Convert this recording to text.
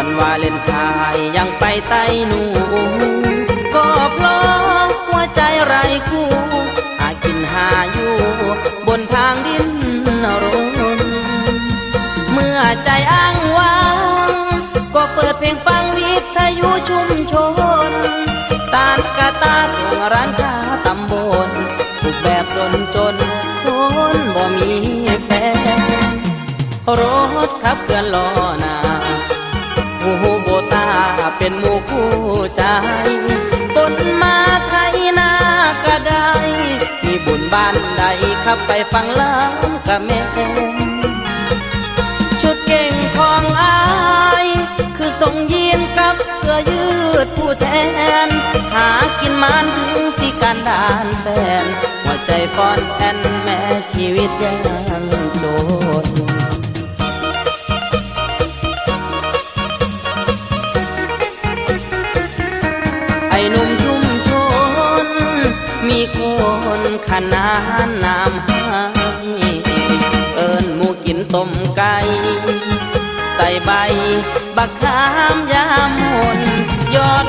ันวาเลนทายังไปไต้หนูก็เพราะหัวใจไรคู่หากินหาอยู่บนทางดินรนเมื่อใจอ้างว้างก็เปิดเพลงฟังวิทยุชุมชน ตานกะตาถึงร้านค้าตำบลสุขแบบจนจนคนบ่มีแฟนรถขับเคลื่อนล้อนา หูโบตาเป็นหมู่คู่ใจต้นมาไทยนากระไดมีบุญบ้านใดขับไปฟังล้ำกะแม่ชุดเก่งของอาย คือทรงยีนกับเสื้อยืดผู้แทน หากินมันถึงสิการดานแฟนหัวใจฟอนแอนแม่ชีวิตยัง นขนานนามให้เอิญหมูกินต้มไก่ใส่ใบบักขามยามหนยอด